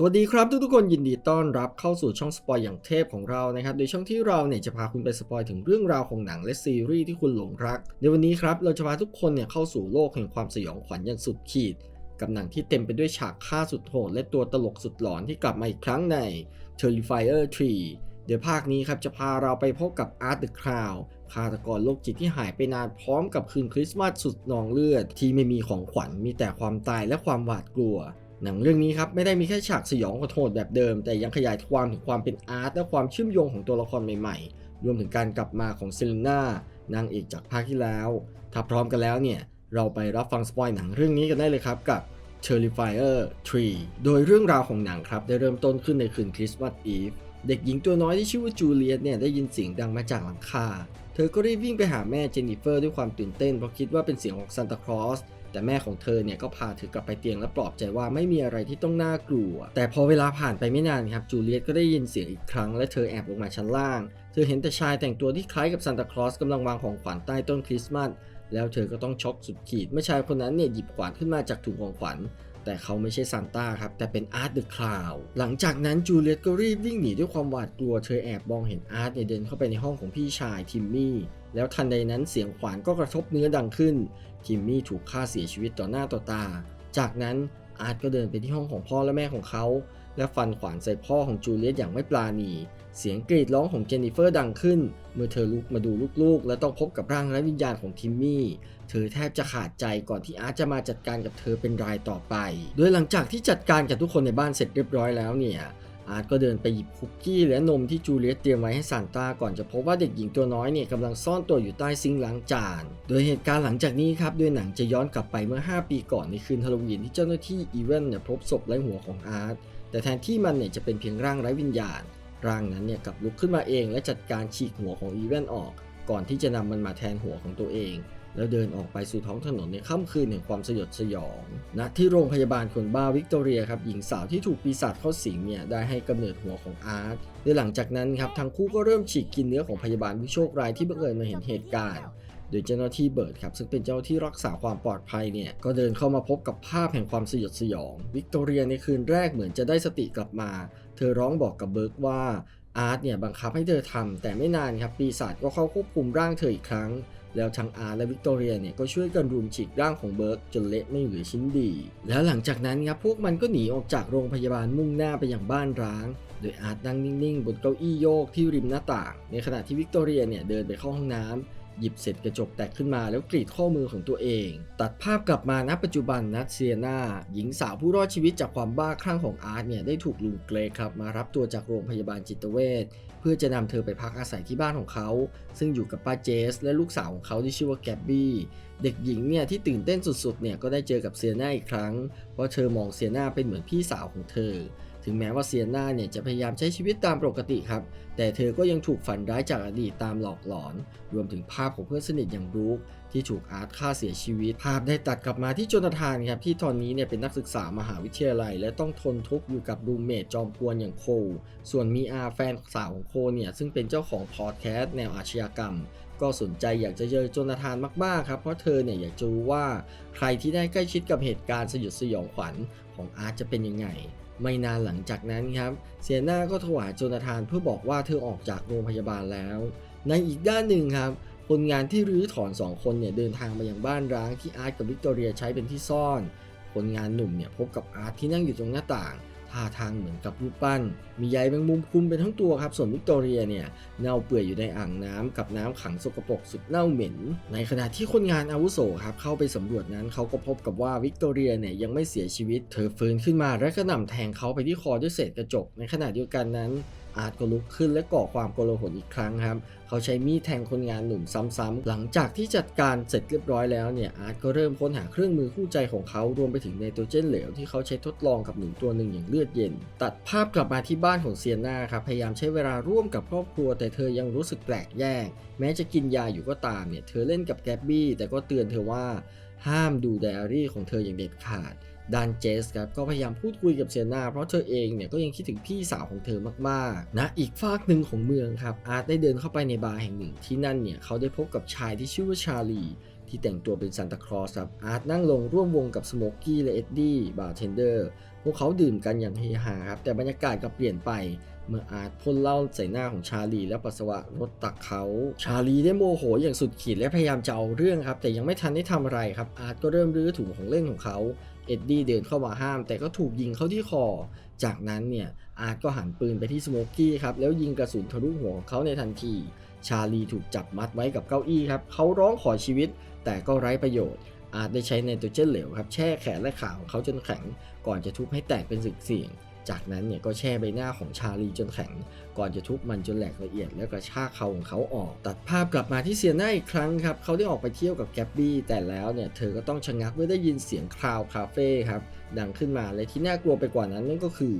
สวัสดีครับทุกทุกๆคนยินดีต้อนรับเข้าสู่ช่องสปอยอย่างเทพของเรานะครับโดยช่องที่เราเนี่ยจะพาคุณไปสปอยถึงเรื่องราวของหนังและซีรีส์ที่คุณหลงรัก ในวันนี้ครับเราจะพาทุกคนเนี่ยเข้าสู่โลกแห่งความสยองขวัญอย่างสุดขีด กับหนังที่เต็มไปด้วยฉากฆ่าสุดโหดและตัวตลกสุดหลอนที่กลับมาอีกครั้งใน Terrifier 3 เดี๋ยวภาคนี้ครับจะพาเราไปพบกับอาร์ตเดอะคราวฆาตกรโรคจิตที่หายไปนานพร้อมกับคืนคริสต์มาสสุดนองเลือด ที่ไม่มีของขวัญมีแต่ความตายและความหวาดกลัว หนังเรื่องนี้ครับไม่ได้มีแค่ฉากสยองโหดแบบเดิม แต่ยังขยายความถึงความเป็นอาร์ตและความเชื่อมโยงของตัวละครใหม่ๆ รวมถึงการกลับมาของเซเลน่านางเอกจากภาคที่แล้ว ถ้าพร้อมกันแล้วเนี่ย เราไปรับฟังสปอยหนังเรื่องนี้กันได้เลยครับกับ Terrifier 3 โดยเรื่องราวของหนังครับ ได้เริ่มต้นขึ้นในคืนคริสต์มาสอีฟเด็กหญิงตัวน้อยที่ชื่อว่าจูเลียตเนี่ยได้ยินเสียงดังมาจากหลังคา เธอก็รีบวิ่งไปหาแม่เจนนิเฟอร์ด้วยความตื่นเต้นเพราะคิดว่าเป็นเสียงของซานตาคลอส แต่แม่ของเธอเนี่ยก็พาเธอกลับไปเตียงและปลอบใจว่าไม่มีอะไรที่ต้องน่ากลัว แต่พอเวลาผ่านไปไม่นานครับจูเลียตก็ได้ยินเสียงอีกครั้งและเธอแอบลงมาชั้นล่าง เธอเห็นแต่ชายแต่งตัวที่คล้ายกับซานตาคลอสกำลังวางของขวัญใต้ต้นคริสต์มาสแล้วเธอก็ต้องช็อกสุดขีดเมื่อชายคนนั้นเนี่ยหยิบขวานขึ้นมาจากถุงของขวัญแต่เขาไม่ใช่ซานต้าครับ แต่เป็นอาร์ตเดอะคลาวหลังจากนั้นจูเลียตก็รีบวิ่งหนีด้วยความหวาดกลัว เธอแอบมองเห็นอาร์ตเนี่ยเดินเข้าไปในห้องของพี่ชายทิมมี่ แล้วทันใดนั้นเสียงขวานก็กระทบเนื้อดังขึ้นทิมมี่ถูกฆ่าเสียชีวิตต่อหน้าต่อตา จากนั้นอาร์ตก็เดินไปที่ห้องของพ่อและแม่ของเขา และฟันขวานใส่พ่อของจูเลียตอย่างไม่ปราณี เสียงกรีดร้องของเจนนิเฟอร์ดังขึ้น เมื่อเธอลุกมาดูลูกๆ และต้องพบกับร่างไร้วิญญาณของทิมมี่ เธอแทบจะขาดใจก่อนที่อาร์ตจะมาจัดการกับเธอเป็นรายต่อไป โดยหลังจากที่จัดการกับทุกคนในบ้านเสร็จเรียบร้อยแล้วเนี่ย อาร์ตก็เดินไปหยิบคุกกี้และนมที่จูเลียตเตรียมไว้ให้ซานต้าก่อนจะพบว่าเด็กหญิงตัวน้อยเนี่ยกำลังซ่อนตัวอยู่ใต้ซิงค์ล้างจาน โดยเหตุการณ์หลังจากนี้ครับโดยหนังจะย้อนกลับไปเมื่อ 5 ปีก่อนในคืนฮาโลวีนที่เจ้าหน้าที่อีเวนเนี่ยพบศพไร้หัวของอาร์ตแต่แทนที่มันเนี่ยจะเป็นเพียงร่างไร้วิญญาณ ร่างนั้นเนี่ยกลับลุกขึ้นมาเอง และจัดการฉีกหัวของอีเวนออก ก่อนที่จะนำมันมาแทนหัวของตัวเอง แล้วเดินออกไปสู่ท้องถนนในค่ำคืนแห่งความสยดสยองณที่โรงพยาบาลคนบ้าวิกตอเรียครับหญิงสาวที่ถูกปีศาจเข้าสิงเนี่ยได้ให้กำเนิดหัวของอาร์ตโดยหลังจากนั้นครับทั้งคู่ก็เริ่มฉีกกินเนื้อของพยาบาลผู้โชคร้ายที่บังเอิญมาเห็นเหตุการณ์โดยเจ้าหน้าที่เบิร์ดครับซึ่งเป็นเจ้าหน้าที่รักษาความปลอดภัยเนี่ยก็เดินเข้ามาพบกับภาพแห่งความสยดสยอง วิกตอเรียในคืนแรกเหมือนจะได้สติกลับมา เธอร้องบอกกับเบิร์กว่าอาร์ตเนี่ยบังคับให้เธอทำแต่ไม่นานครับปีศาจก็เข้าควบคุมร่างเธออีกครั้ง แล้วทางอาร์และวิกตอเรียเนี่ยก็ช่วยกันรุมฉีกร่างของเบิร์กจนเละไม่เหลือชิ้นดี แล้วหลังจากนั้นครับพวกมันก็หนีออกจากโรงพยาบาลมุ่งหน้าไปยังบ้านร้าง โดยอาร์ตนั่งนิ่งๆ บนเก้าอี้โยกที่ริมหน้าต่าง ในขณะที่วิกตอเรียเนี่ยเดินไปเข้าห้องน้ำ หยิบเศษกระจกแตกขึ้นมาแล้วกรีดข้อมือของตัวเอง ตัดภาพกลับมาณปัจจุบันนัทเซียนาหญิงสาวผู้รอดชีวิตจากความบ้าคลั่งของอาร์ตเนี่ยได้ถูกลุงเกรกครับ มารับตัวจากโรงพยาบาลจิตเวชเพื่อจะนำเธอไปพักอาศัยที่บ้านของเขา ซึ่งอยู่กับป้าเจส และลูกสาวของเขาที่ชื่อว่าแกบบี้เด็กหญิงเนี่ยที่ตื่นเต้นสุดๆเนี่ยก็ได้เจอกับเซียนาอีกครั้งเพราะเธอมองเซียนาเป็นเหมือนพี่สาวของเธอ ถึงแม้ว่าเซียนาเนี่ยจะพยายามใช้ชีวิตตามปกติครับ แต่เธอก็ยังถูกฝันร้ายจากอดีตตามหลอกหลอน รวมถึงภาพของเพื่อนสนิทอย่างบรูคที่ถูกอาร์ตฆ่าเสียชีวิต ภาพได้ตัดกลับมาที่โจนาธานครับที่ตอนนี้เนี่ยเป็นนักศึกษามหาวิทยาลัย และต้องทนทุกข์อยู่กับรูเมทจอมกวนอย่างโค ส่วนมีอาแฟนสาวของโคเนี่ยซึ่งเป็นเจ้าของพอดแคสต์แนวอาชญากรรม ก็สนใจอยากจะเจอโจนาธานมากๆครับเพราะเธอเนี่ยอยากจะรู้ว่า ใครที่ได้ใกล้ชิดกับเหตุการณ์สยดสยองขวัญของอาร์ตจะเป็นยังไง ไม่นานหลังจากนั้นครับเซียนาก็ถวายโจนาธานเพื่อบอกว่าเธอออกจากโรงพยาบาลแล้ว ในอีกด้านหนึ่งครับคนงานที่รื้อถอนสองคนเนี่ยเดินทางมายังบ้านร้างที่อาร์ตกับวิกตอเรียใช้เป็นที่ซ่อน คนงานหนุ่มเนี่ยพบกับอาร์ตที่นั่งอยู่ตรงหน้าต่าง ท่าทางเหมือนกับรูปปั้น มีใยแมงมุมคลุมเป็นทั้งตัวครับ ส่วนวิกตอเรียเนี่ยเน่าเปื่อยอยู่ในอ่างน้ำกับน้ำขังสกปรกสุดเน่าเหม็น ในขณะที่คนงานอาวุโสครับเข้าไปสำรวจนั้นเขาก็พบกับว่าวิกตอเรียเนี่ยยังไม่เสียชีวิต เธอฟื้นขึ้นมาและกระหน่ำแทงเขาไปที่คอด้วยเศษกระจก ในขณะเดียวกันนั้น อาร์ตก็ลุกขึ้นและก่อความโกลาหลอีกครั้งครับ เขาใช้มีดแทงคนงานหนุ่มซ้ำๆ หลังจากที่จัดการเสร็จเรียบร้อยแล้วเนี่ยอาร์ตก็เริ่มค้นหาเครื่องมือคู่ใจของเขารวมไปถึงไนโตรเจนเหลวที่เขาใช้ทดลองกับหนูตัวหนึ่งอย่างเลือดเย็น ตัดภาพกลับมาที่บ้านของเซียนาครับพยายามใช้เวลาร่วมกับครอบครัว แต่เธอยังรู้สึกแปลกแยก แม้จะกินยาอยู่ก็ตามเนี่ยเธอเล่นกับแกบบี้แต่ก็เตือนเธอว่าห้ามดูไดอารี่ของเธออย่างเด็ดขาด ด้านเจสครับก็พยายามพูดคุยกับเซียนาเพราะเธอเองเนี่ยก็ยังคิดถึงพี่สาวของเธอมากๆณอีกฝากหนึ่งของเมืองครับอาร์ตได้เดินเข้าไปในบาร์แห่งหนึ่งที่นั่นเนี่ยเขาได้พบกับชายที่ชื่อว่าชาลีที่แต่งตัวเป็นซานตาคลอสครับอาร์ตนั่งลงร่วมวงกับสโมกกี้และเอ็ดดี้บาร์เทนเดอร์พวกเขาดื่มกันอย่างเฮฮาครับแต่บรรยากาศก็เปลี่ยนไปเมื่ออาร์ตพ่นเหล้าใส่หน้าของชาลีและปัสสาวะรถตักเขา ชาลีได้โมโหอย่างสุดขีดและพยายามจะเอาเรื่องครับ แต่ยังไม่ทันได้ทำอะไรครับ อาร์ตก็เริ่มรื้อถุงของเล่นของเขา เอ็ดดี้เดินเข้ามาห้าม แต่ก็ถูกยิงเข้าที่คอ จากนั้นเนี่ยอาร์ตก็หันปืนไปที่สโมกกี้ครับแล้วยิงกระสุนทะลุหัวของเขาในทันที ชาลีถูกจับมัดไว้กับเก้าอี้ครับเขาร้องขอชีวิต แต่ก็ไร้ประโยชน์ อาร์ตได้ใช้ไนโตรเจนเหลวครับแช่แขนและขาของเขาจนแข็ง ก่อนจะทุบให้แตกเป็นสึกเสียง จากนั้นเนี่ยก็แช่ใบหน้าของชาลีจนแข็ง ก่อนจะทุบมันจนแหลกละเอียด แล้วกระชากเขาของเขาออก ตัดภาพกลับมาที่เซียน่าอีกครั้งครับเขาได้ออกไปเที่ยวกับแกบบี้แต่แล้วเนี่ยเธอก็ต้องชะงักเมื่อได้ยินเสียงคราวคาเฟ่ครับดังขึ้นมาและที่น่ากลัวไปกว่านั้นนั่นก็คือ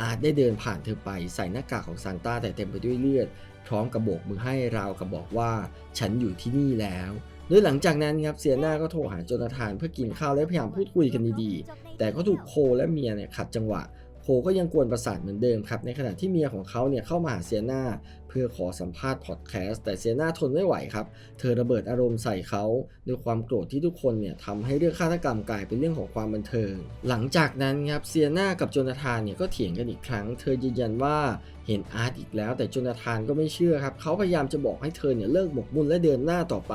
อาร์ตได้เดินผ่านเธอไปใส่หน้ากากของซานต้าแต่เต็มไปด้วยเลือด พร้อมกับโบกมือให้ราวกับบอกว่าฉันอยู่ที่นี่แล้วโดยหลังจากนั้นครับเซียน่าก็โทรหาโจนาธานเพื่อกินข้าวและพยายามพูดคุยกันดีๆ แต่ก็ถูกโคและเมียเนี่ยขัดจังหวะ โคก็ยังกวนประสาทเหมือนเดิมครับ ในขณะที่เมียของเขาเนี่ยเข้ามาหาเซียนาเพื่อขอสัมภาษณ์พอดแคสต์แต่เซียนาทนไม่ไหวครับ เธอระเบิดอารมณ์ใส่เขาด้วยความโกรธที่ทุกคนเนี่ยทำให้เรื่องฆาตกรรมกลายเป็นเรื่องของความบันเทิง หลังจากนั้นครับเซียนากับโจนาธานเนี่ยก็เถียงกันอีกครั้ง เธอยืนยันว่าเห็นอาร์ตอีกแล้ว แต่โจนาธานก็ไม่เชื่อครับเขาพยายามจะบอกให้เธอเนี่ยเลิกหมกมุ่นและเดินหน้าต่อไป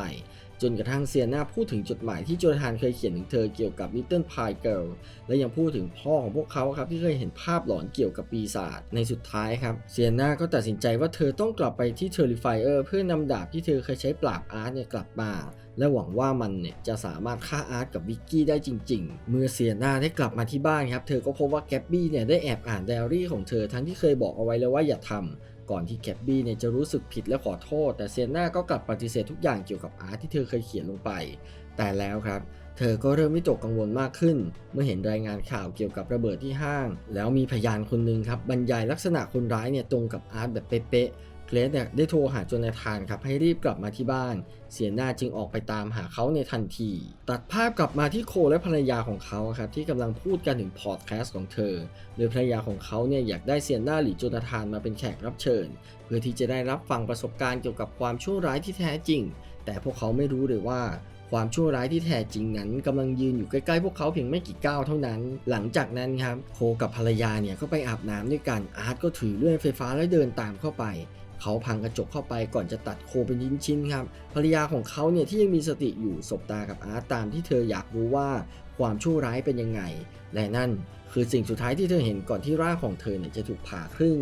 จนกระทั่งเซียนาพูดถึงจดหมายที่โจนาธานเคยเขียนถึงเธอเกี่ยวกับ Little Pie Girl และยังพูดถึงพ่อของพวกเขาครับที่เคยเห็นภาพหลอนเกี่ยวกับปีศาจในสุดท้ายครับเซียนาก็ตัดสินใจว่าเธอต้องกลับไปที่ Terrifier เออร์เพื่อนำดาบที่เธอเคยใช้ปราบอาร์ตเนี่ยกลับมาและหวังว่ามันเนี่ยจะสามารถฆ่าอาร์ตกับวิกกี้ได้จริง ๆ เมื่อเซียนาได้กลับมาที่บ้านครับ เธอก็พบว่าแกบบี้เนี่ยได้แอบอ่านไดอารี่ของเธอทั้งที่เคยบอกเอาไว้แล้วว่าอย่าทำ ก่อนที่แคบบี้เนี่ยจะรู้สึกผิดและขอโทษ แต่เซียนาก็กลับปฏิเสธทุกอย่างเกี่ยวกับอาร์ตที่เธอเคยเขียนลงไป แต่แล้วครับ เธอก็เริ่มวิตกกังวลมากขึ้น เมื่อเห็นรายงานข่าวเกี่ยวกับระเบิดที่ห้าง แล้วมีพยานคนหนึ่งครับบรรยายลักษณะคนร้ายเนี่ยตรงกับอาร์ตแบบเป๊ะๆ เกรซเนี่ยได้โทรหาโจนาธานครับให้รีบกลับมาที่บ้าน เสียหน้าจึงออกไปตามหาเขาในทันที ตัดภาพกลับมาที่โคและภรรยาของเขาครับที่กำลังพูดกันถึงพอดแคสต์ของเธอ โดยภรรยาของเขาเนี่ยอยากได้เซียนหน้าหรือโจนาธานมาเป็นแขกรับเชิญ เพื่อที่จะได้รับฟังประสบการณ์เกี่ยวกับความชั่วร้ายที่แท้จริง แต่พวกเขาไม่รู้เลยว่าความชั่วร้ายที่แท้จริงนั้นกำลังยืนอยู่ใกล้ๆพวกเขาเพียงไม่กี่ก้าวเท่านั้น หลังจากนั้นครับโคกับภรรยาเนี่ยก็ไปอาบน้ำด้วยกันอาร์ตก็ถือเลื่อยไฟฟ้าแล้วเดินตามเข้าไป เขาพังกระจกเข้าไปก่อนจะตัดโคเป็นชิ้นๆครับภรรยาของเขาเนี่ยที่ยังมีสติอยู่สบตากับอาร์ตตามที่เธออยากรู้ว่าความชั่วร้ายเป็นยังไง และนั่นคือสิ่งสุดท้ายที่เธอเห็นก่อนที่ร่างของเธอเนี่ยจะถูกผ่าครึ่ง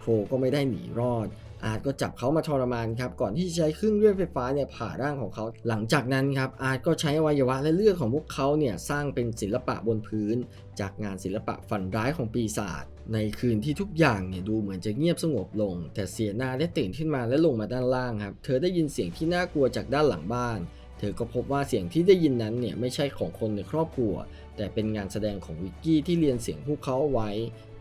โคก็ไม่ได้หนีรอดอาร์ตก็จับเขามาทรมานครับก่อนที่จะใช้เครื่องเลื่อยไฟฟ้าเนี่ยผ่าร่างของเขา หลังจากนั้นครับอาร์ตก็ใช้อวัยวะและเลือดของพวกเขาเนี่ยสร้างเป็นศิลปะบนพื้น จากงานศิลปะฝันร้ายของปีศาจ ในคืนที่ทุกอย่างเนี่ยดูเหมือนจะเงียบสงบลง แต่เสียนาได้ตื่นขึ้นมาและลงมาด้านล่างครับ เธอได้ยินเสียงที่น่ากลัวจากด้านหลังบ้าน เธอก็พบว่าเสียงที่ได้ยินนั้นเนี่ยไม่ใช่ของคนในครอบครัว แต่เป็นงานแสดงของวิกกี้ที่เรียนเสียงพวกเขาเอาไว้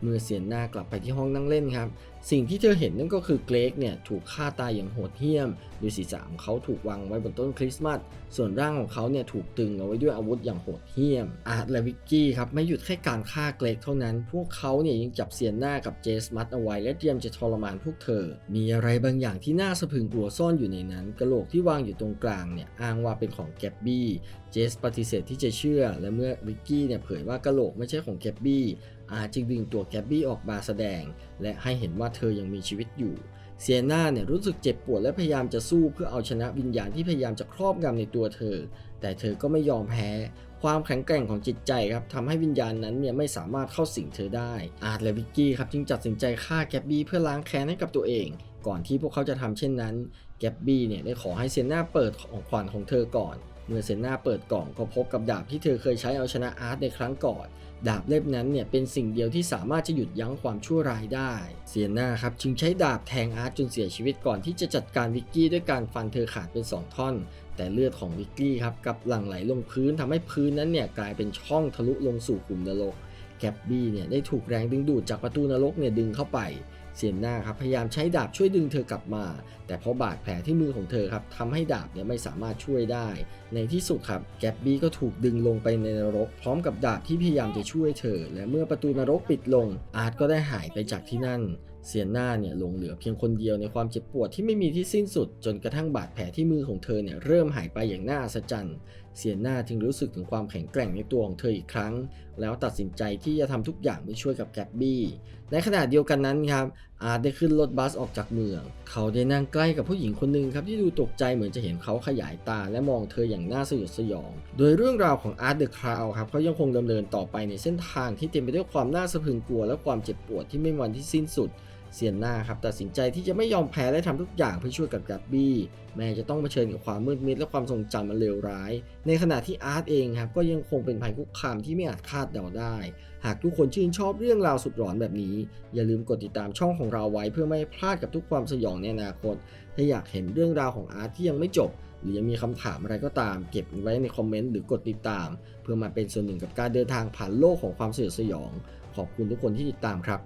เมื่อเสียนหน้ากลับไปที่ห้องนั่งเล่นครับ สิ่งที่เธอเห็นนั่นก็คือเกรกเนี่ยถูกฆ่าตายอย่างโหดเหี้ยมโดยศีรษะของเขาถูกวางไว้บนต้นคริสต์มาส ส่วนร่างของเขาเนี่ยถูกตึงเอาไว้ด้วยอาวุธอย่างโหดเหี้ยม อาร์ตและวิกกี้ครับไม่หยุดแค่การฆ่าเกรกเท่านั้น พวกเขาเนี่ยยังจับเสียนหน้ากับเจสมัดเอาไว้และเตรียมจะทรมานพวกเธอ มีอะไรบางอย่างที่น่าสะพรึงกลัวซ่อนอยู่ในนั้น กระโหลกที่วางอยู่ตรงกลางเนี่ยอ้างว่าเป็นของแกบบี้ เจสปฏิเสธที่จะเชื่อ และเมื่อวิกกี้เนี่ยเผยว่ากระโหลกไม่ใช่ของแกบบี้ อาจึงดึงตัวแกบบี้ออกมาแสดง และให้เห็นว่าเธอยังมีชีวิตอยู่ เซียนาเนี่ยรู้สึกเจ็บปวดและพยายามจะสู้เพื่อเอาชนะวิญญาณที่พยายามจะครอบงำในตัวเธอ แต่เธอก็ไม่ยอมแพ้ ความแข็งแกร่งของจิตใจครับทำให้วิญญาณนั้นเนี่ยไม่สามารถเข้าสิงเธอได้ อาร์ตและวิกกี้ครับจึงตัดสินใจฆ่าแกบบี้เพื่อล้างแค้นให้กับตัวเอง ก่อนที่พวกเขาจะทำเช่นนั้น แกบบี้เนี่ยได้ขอให้เซนนาเปิดของขวัญของเธอก่อน เมื่อเซนนาเปิดกล่องก็พบกับดาบที่เธอเคยใช้เอาชนะอาร์ตในครั้งก่อน ดาบเล่มนั้นเนี่ยเป็นสิ่งเดียวที่สามารถจะหยุดยั้งความชั่วร้ายได้เซียนาครับจึงใช้ดาบแทงอาร์ตจนเสียชีวิตก่อนที่จะจัดการวิกกี้ด้วยการฟันเธอขาดเป็น 2 ท่อน แต่เลือดของวิกกี้ครับกับหลั่งไหลลงพื้นทำให้พื้นนั้นเนี่ยกลายเป็นช่องทะลุลงสู่ขุมนรกแกบบี้เนี่ยได้ถูกแรงดึงดูดจากประตูนรกเนี่ยดึงเข้าไป เซียนนาครับพยายามใช้ดาบช่วยดึงเธอกลับมา แต่เพราะบาดแผลที่มือของเธอครับทำให้ดาบเนี่ยไม่สามารถช่วยได้ ในที่สุดครับแกบบี้ก็ถูกดึงลงไปในนรก พร้อมกับดาบที่พยายามจะช่วยเธอ และเมื่อประตูนรกปิดลง อาร์ตก็ได้หายไปจากที่นั่นเซียนนาเนี่ยหลงเหลือเพียงคนเดียวในความเจ็บปวดที่ไม่มีที่สิ้นสุด จนกระทั่งบาดแผลที่มือของเธอเนี่ยเริ่มหายไปอย่างน่าอัศจรรย์ เซียนาจึงรู้สึกถึงความแข็งแกร่งในตัวของเธออีกครั้ง แล้วตัดสินใจที่จะทำทุกอย่างเพื่อช่วยกับแกร็บบี้ในขณะเดียวกันนั้นครับอาร์ตได้ขึ้นรถบัสออกจากเมือง เขาได้นั่งใกล้กับผู้หญิงคนหนึ่งครับที่ดูตกใจเหมือนจะเห็นเขาขยายตาและมองเธออย่างน่าสยดสยอง โดยเรื่องราวของอาร์ตเดอะคราวครับเขายังคงดำเนินต่อไปในเส้นทางที่เต็มไปด้วยความน่าสะพรึงกลัวและความเจ็บปวดที่ไม่มีวันที่สิ้นสุด เซียนนาครับตัดสินใจที่จะไม่ยอมแพ้และทำทุกอย่างเพื่อช่วยกับแกร็บบี้ แม้จะต้องเผชิญกับความมืดมิดและความทรงจำมันเลวร้าย ในขณะที่อาร์ตเองครับก็ยังคงเป็นภัยคุกคามที่ไม่อาจคาดเดาได้ หากทุกคนชื่นชอบเรื่องราวสุดหลอนแบบนี้ อย่าลืมกดติดตามช่องของเราไว้เพื่อไม่ให้พลาดกับทุกความสยองในอนาคต ถ้าอยากเห็นเรื่องราวของอาร์ตที่ยังไม่จบ หรือยังมีคำถามอะไรก็ตาม เก็บไว้ในคอมเมนต์หรือกดติดตาม เพื่อมาเป็นส่วนหนึ่งกับการเดินทางผ่านโลกของความสยดสยอง ขอบคุณทุกคนที่ติดตามครับ